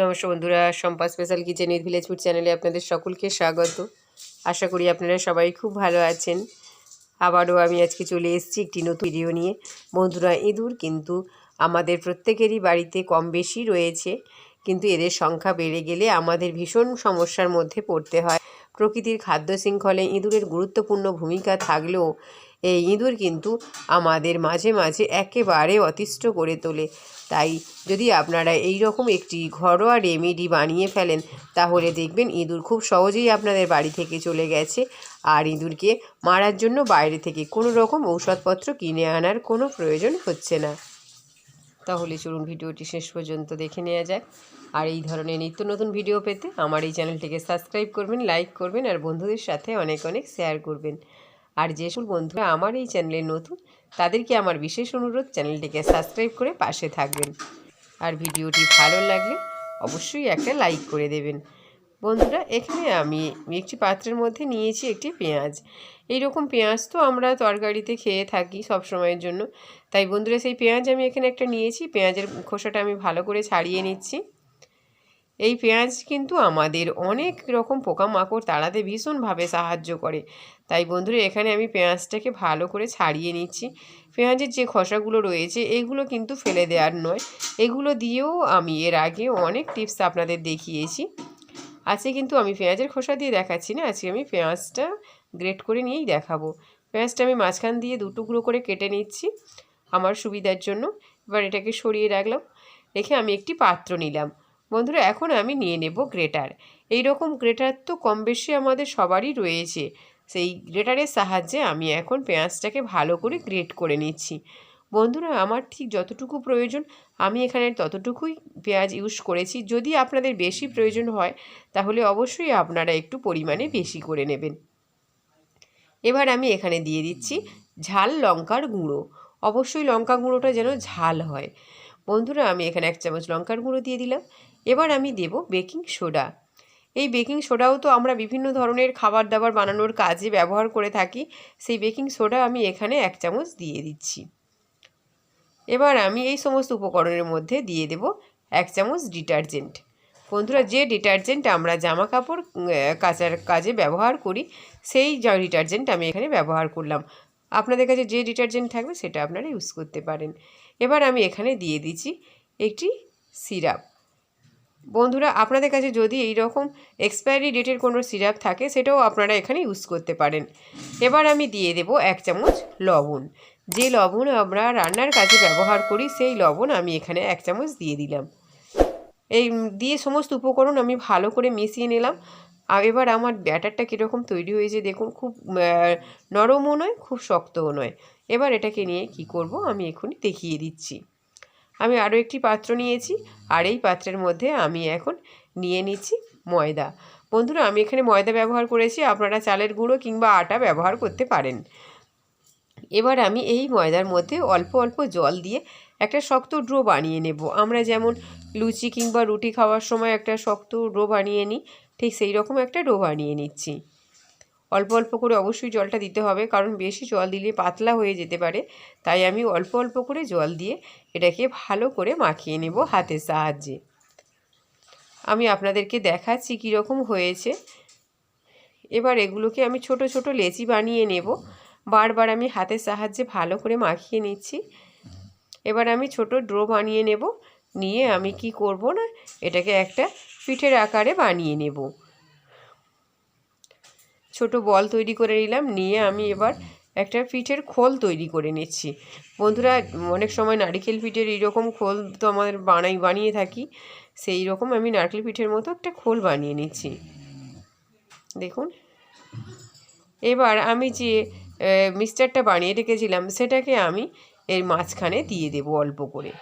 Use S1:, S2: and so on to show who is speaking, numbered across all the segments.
S1: নমস্কার বন্ধুরা Sampa special kitchen ইদ ভিলেজ ফুড চ্যানেলে আপনাদের সকলকে স্বাগত। আশা করি আপনারা সবাই খুব ভালো আছেন। আবারও আমি আজকে চলে এসেছি একটি নতুন ভিডিও নিয়ে। বন্ধুরা, ইঁদুর কিন্তু আমাদের প্রত্যেকেরই বাড়িতে কম বেশি রয়েছে, কিন্তু এদের সংখ্যা বেড়ে গেলে আমাদের ভীষণ সমস্যার মধ্যে পড়তে হয়। প্রকৃতির খাদ্য শৃঙ্খলে ইঁদুরের গুরুত্বপূর্ণ ভূমিকা থাকলেও এই ইঁদুর কিন্তু আমাদের মাঝে মাঝে একেবারে অতিষ্ঠ করে তোলে। তাই যদি আপনারা এই রকম একটি ঘরোয়া রেমেডি বানিয়ে ফেলেন, তাহলে দেখবেন ইঁদুর খুব সহজেই আপনাদের বাড়ি থেকে চলে গেছে। আর ইঁদুরকে মারার জন্য বাইরে থেকে কোনো রকম ঔষধপত্র কিনে আনার কোনো প্রয়োজন হচ্ছে না। তাহলে চলুন ভিডিওটি শেষ পর্যন্ত দেখে নেওয়া যাক। আর এই ধরনের নিত্য নতুন ভিডিও পেতে আমার এই চ্যানেলটিকে সাবস্ক্রাইব করবেন, লাইক করবেন, আর বন্ধুদের সাথে অনেক অনেক শেয়ার করবেন। আর যেসব বন্ধুরা আমার এই চ্যানেলে নতুন, তাদেরকে আমার বিশেষ অনুরোধ চ্যানেলটিকে সাবস্ক্রাইব করে পাশে থাকবেন। আর ভিডিওটি ভালো লাগলে অবশ্যই একটা লাইক করে দেবেন। বন্ধুরা, এখানে আমি একটি পাত্রের মধ্যে নিয়েছি একটি পেঁয়াজ। এই রকম পেঁয়াজ তো আমরা তরকারিতে খেয়ে থাকি সব সময়ের জন্য। তাই বন্ধুরা, সেই পেঁয়াজ আমি এখানে একটা নিয়েছি। পেঁয়াজের খোসাটা আমি ভালো করে ছাড়িয়ে নিচ্ছি। এই পেঁয়াজ কিন্তু আমাদের অনেক রকম পোকামাকড় তাড়াতে ভীষণভাবে সাহায্য করে। তাই বন্ধুরা, এখানে আমি পেঁয়াজটাকে ভালো করে ছাড়িয়ে নিচ্ছি। পেঁয়াজের যে খসাগুলো রয়েছে, এগুলো কিন্তু ফেলে দেওয়ার নয়। এগুলো দিয়েও আমি এর আগে অনেক টিপস আপনাদের দেখিয়েছি। আজকে কিন্তু আমি পেঁয়াজের খোসা দিয়ে দেখাচ্ছি না, আজকে আমি পেঁয়াজটা গ্রেট করে নিয়েই দেখাবো। পেঁয়াজটা আমি মাঝখান দিয়ে দুটুকরো করে কেটে নিচ্ছি আমার সুবিধার জন্য। এবার এটাকে সরিয়ে রাখলাম। রেখে আমি একটি পাত্র নিলাম। বন্ধুরা, এখন আমি নিয়ে নেব গ্রেটার। এই রকম গ্রেটার তো কম বেশি আমাদের সবারই রয়েছে। সেই গ্রেটারের সাহায্যে আমি এখন পেঁয়াজটাকে ভালো করে গ্রেট করে নিচ্ছি। বন্ধুরা, আমার ঠিক যতটুকু প্রয়োজন, আমি এখানে ততটুকুই পেঁয়াজ ইউজ করেছি। যদি আপনাদের বেশি প্রয়োজন হয়, তাহলে অবশ্যই আপনারা একটু পরিমাণে বেশি করে নেবেন। এবার আমি এখানে দিয়ে দিচ্ছি ঝাল লঙ্কার গুঁড়ো। অবশ্যই লঙ্কা গুঁড়োটা যেন ঝাল হয়। বন্ধুরা, আমি এখানে এক চামচ লঙ্কার গুঁড়ো দিয়ে দিলাম। এবার আমি দেব বেকিং সোডা। এই বেকিং সোডাও তো আমরা বিভিন্ন ধরনের খাবার দাবার বানানোর কাজে ব্যবহার করে থাকি, সেই বেকিং সোডা আমি এখানে এক চামচ দিয়ে দিচ্ছি। এবার আমি এই সমস্ত উপকরণের মধ্যে দিয়ে দেব এক চামচ ডিটারজেন্ট। বন্ধুরা, যে ডিটারজেন্ট আমরা জামা কাপড় কাচার কাজে ব্যবহার করি, সেই ডিটারজেন্ট আমি এখানে ব্যবহার করলাম। আপনাদের কাছে যে ডিটারজেন্ট থাকবে, সেটা আপনারা ইউজ করতে পারেন। এবার আমি এখানে দিয়ে দিচ্ছি একটি সিরাপ। বন্ধুরা, আপনাদের কাছে যদি এই রকম এক্সপায়ারি ডেটের কোনো সিরাপ থাকে, সেটাও আপনারা এখানে ইউজ করতে পারেন। এবার আমি দিয়ে দেব এক চামচ লবণ। যে লবণ আমরা রান্নার কাজে ব্যবহার করি, সেই লবণ আমি এখানে এক চামচ দিয়ে দিলাম। এই দিয়ে সমস্ত উপকরণ আমি ভালো করে মিশিয়ে নিলাম। আর এবার আমার ব্যাটারটা কীরকম তৈরি হয়েছে দেখুন, খুব নরমও নয়, খুব শক্তও নয়। এবার এটাকে নিয়ে কি করব, আমি এখনই দেখিয়ে দিচ্ছি। আমি আরও একটি পাত্র নিয়েছি, আর এই পাত্রের মধ্যে আমি এখন নিয়ে নিচ্ছি ময়দা। বন্ধুরা, আমি এখানে ময়দা ব্যবহার করেছি, আপনারা চালের গুঁড়ো কিংবা আটা ব্যবহার করতে পারেন। এবার আমি এই ময়দার মধ্যে অল্প অল্প জল দিয়ে একটা শক্ত ড্রো বানিয়ে নেব। আমরা যেমন লুচি কিংবা রুটি খাওয়ার সময় একটা শক্ত ড্রো বানিয়ে নিই, ঠিক সেই রকম একটা ডো বানিয়ে নিচ্ছি। অল্প অল্প করে অবশ্যই জলটা দিতে হবে, কারণ বেশি জল দিলে পাতলা হয়ে যেতে পারে। তাই আমি অল্প অল্প করে জল দিয়ে এটাকে ভালো করে মাখিয়ে নেব হাতের সাহায্যে। আমি আপনাদেরকে দেখাচ্ছি কীরকম হয়েছে। এবার এগুলোকে আমি ছোট ছোট লেচি বানিয়ে নেব। বারবার আমি হাতের সাহায্যে ভালো করে মাখিয়ে নিচ্ছি। এবার আমি ছোট ড্রো বানিয়ে নেব। নিয়ে আমি কি করব না, এটাকে একটা পিঠের আকারে বানিয়ে নেব। ছোট বল তৈরি করে নিলাম, নিয়ে আমি এবার একটা পিঠের খোল তৈরি করে নিচ্ছি। বন্ধুরা, অনেক সময় নারিকেল পিঠের এইরকম খোল তো আমাদের বানাই, বানিয়ে থাকি, সেই রকম আমি নারকেল পিঠের মতো একটা খোল বানিয়ে নিচ্ছি। দেখুন। এবার আমি যে মিক্সচারটা বানিয়ে রেখেছিলাম, সেটাকে আমি এর মাঝখানে দিয়ে দেব অল্প করে।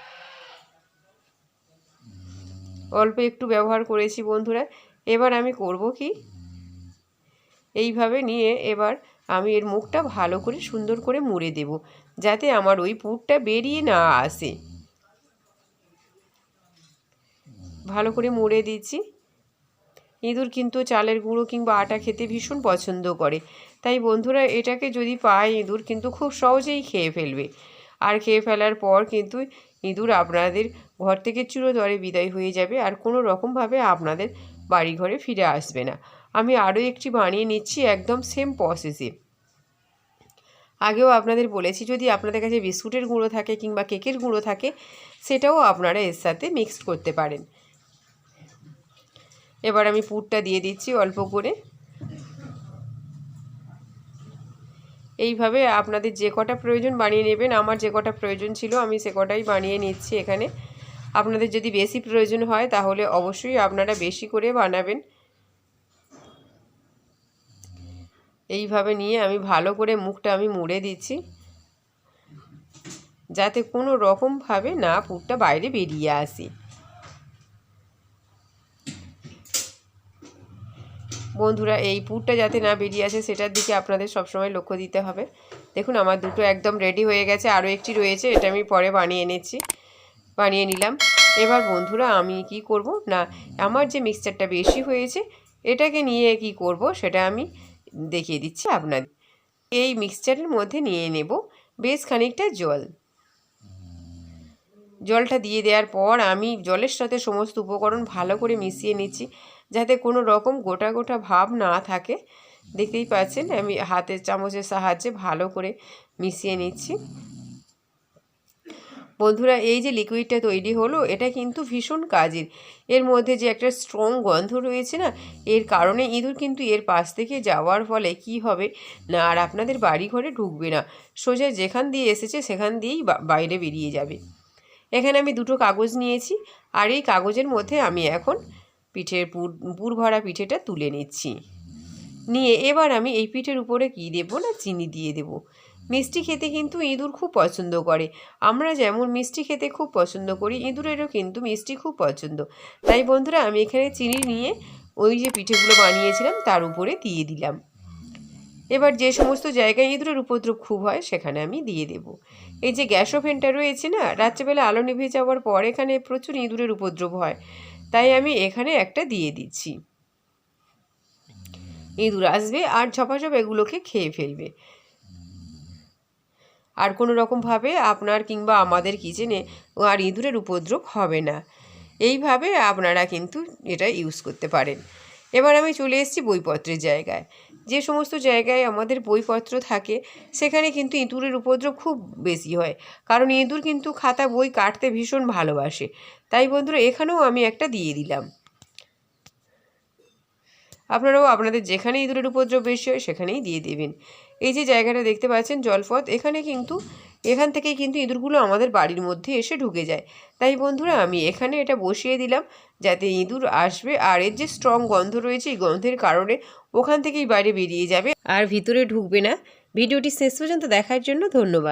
S1: অল্প একটু ব্যবহার করেছি বন্ধুরা। এবার আমি করব কি এইভাবে নিয়ে এবার আমি এর মুখটা ভালো করে সুন্দর করে মুড়ে দেব, যাতে আমার ওই পুরটা বেরিয়ে না আসে। ভালো করে মুড়ে দিচ্ছি। ইঁদুর কিন্তু চালের গুঁড়ো কিংবা আটা খেতে ভীষণ পছন্দ করে। তাই বন্ধুরা, এটাকে যদি পায়, ইঁদুর কিন্তু খুব সহজেই খেয়ে ফেলবে। আর খেয়ে ফেলার পর কিন্তু ইঁদুর আপনাদের ঘর থেকে চিরতরে বিদায় হয়ে যাবে আর কোনো রকমভাবে আপনাদের বাড়ি ঘরে ফিরে আসবে না। আমি আরও একটি বানিয়ে নিচ্ছি একদম সেম প্রসেসে আগেও আপনাদের বলেছি, যদি আপনাদের কাছে বিস্কুটের গুঁড়ো থাকে কিংবা কেকের গুঁড়ো থাকে, সেটাও আপনারা এর সাথে মিক্স করতে পারেন। এবার আমি পুরটা দিয়ে দিচ্ছি অল্প করে। এইভাবে আপনাদের যে কটা প্রয়োজন বানিয়ে নেবেন, আমার যে কটা প্রয়োজন ছিল আমি সে কটাই বানিয়ে নিচ্ছি এখানে। আপনাদের যদি বেশি প্রয়োজন হয়, তাহলে অবশ্যই আপনারা বেশি করে বানাবেন। এইভাবে নিয়ে আমি ভালো করে মুখটা আমি মুড়ে দিচ্ছি। যাতে কোনো রকমভাবে না পুরটা বাইরে বেরিয়ে আসে। বন্ধুরা, এই পুরটা যাতে না বেরিয়ে আসে, সেটার দিকে আপনাদের সবসময় লক্ষ্য দিতে হবে। দেখুন, আমার দুটো একদম রেডি হয়ে গেছে। আরও একটি রয়েছে, এটা আমি পরে বানিয়ে এনেছি বানিয়ে নিলাম। এবার বন্ধুরা, আমি কি করব? না, আমার যে মিক্সচারটা বেশি হয়েছে, এটাকে নিয়ে কি করব? সেটা আমি দেখিয়ে দিচ্ছি আপনাদের। এই মিক্সচারের মধ্যে নিয়ে নেব বেশ খানিকটা জল। জলটা দিয়ে দেওয়ার পর আমি জলের সাথে সমস্ত উপকরণ ভালো করে মিশিয়ে নিচ্ছি, যাতে কোনো রকম গোটা গোটা ভাব না থাকে। দেখতেই পাচ্ছেন, আমি হাতের চামচের সাহায্যে ভালো করে মিশিয়ে নিচ্ছি। বন্ধুরা, এই যে লিকুইডটা তৈরি হলো, এটা কিন্তু ভীষণ কাজের। এর মধ্যে যে একটা স্ট্রং গন্ধ রয়েছে না, এর কারণে ইঁদুর কিন্তু এর পাশ থেকে যাওয়ার ফলে কি হবে না, আর আপনাদের বাড়ি ঘরে ঢুকবে না। সোজা যেখান দিয়ে এসেছে, সেখান দিয়েই বাইরে বেরিয়ে যাবে। এখানে আমি দুটো কাগজ নিয়েছি, আর এই কাগজের মধ্যে আমি এখন পিঠের পুর পুর ভরা পিঠেটা তুলে নিচ্ছি। নিয়ে এবার আমি এই পিঠের উপরে কী দেবো না, চিনি দিয়ে দেবো। মিষ্টি খেতে কিন্তু ইঁদুর খুব পছন্দ করে। আমরা যেমন মিষ্টি খেতে খুব পছন্দ করি, ইঁদুরেরও কিন্তু মিষ্টি খুব পছন্দ। তাই বন্ধুরা, আমি এখানে চিনি নিয়ে ওই যে পিঠেগুলো বানিয়েছিলাম, তার উপরে দিয়ে দিলাম। এবার যে সমস্ত জায়গায় ইঁদুরের উপদ্রব খুব হয়, সেখানে আমি দিয়ে দেব। এই যে গ্যাস ওভেনটা রয়েছে না, রাত্রেবেলা আলো নিভে যাওয়ার পর এখানে প্রচুর ইঁদুরের উপদ্রব হয়। তাই আমি এখানে একটা দিয়ে দিচ্ছি। ইঁদুর আসবে আর ঝপাঝপ এগুলোকে খেয়ে ফেলবে। আর কোনো রকমভাবে আপনার কিংবা আমাদের কিচেনে আর ইঁদুরের উপদ্রব হবে না। এইভাবে আপনারা কিন্তু এটা ইউজ করতে পারেন। এবার আমি চলে এসেছি বইপত্রের জায়গায়। যে সমস্ত জায়গায় আমাদের বইপত্র থাকে, সেখানে কিন্তু ইঁদুরের উপদ্রব খুব বেশি হয়। কারণ ইঁদুর কিন্তু খাতা বই কাটতে ভীষণ ভালোবাসে। তাই বন্ধুরা, এখানেও আমি একটা দিয়ে দিলাম। আপনারাও আপনাদের যেখানে ইঁদুরের উপদ্রব বেশি হয়, সেখানেই দিয়ে দেবেন। এই যে জায়গাটা দেখতে পাচ্ছেন জলপথ, এখানে কিন্তু, এখান থেকে কিন্তু ইঁদুরগুলো আমাদের বাড়ির মধ্যে এসে ঢুকে যায়। তাই বন্ধুরা, আমি এখানে এটা বসিয়ে দিলাম যাতে ইঁদুর আসবে আর এর যে স্ট্রং গন্ধ রয়েছে, এই গন্ধের কারণে ওখান থেকেই বাইরে বেরিয়ে যাবে আর ভিতরে ঢুকবে না। ভিডিওটি শেষ পর্যন্ত দেখার জন্য ধন্যবাদ।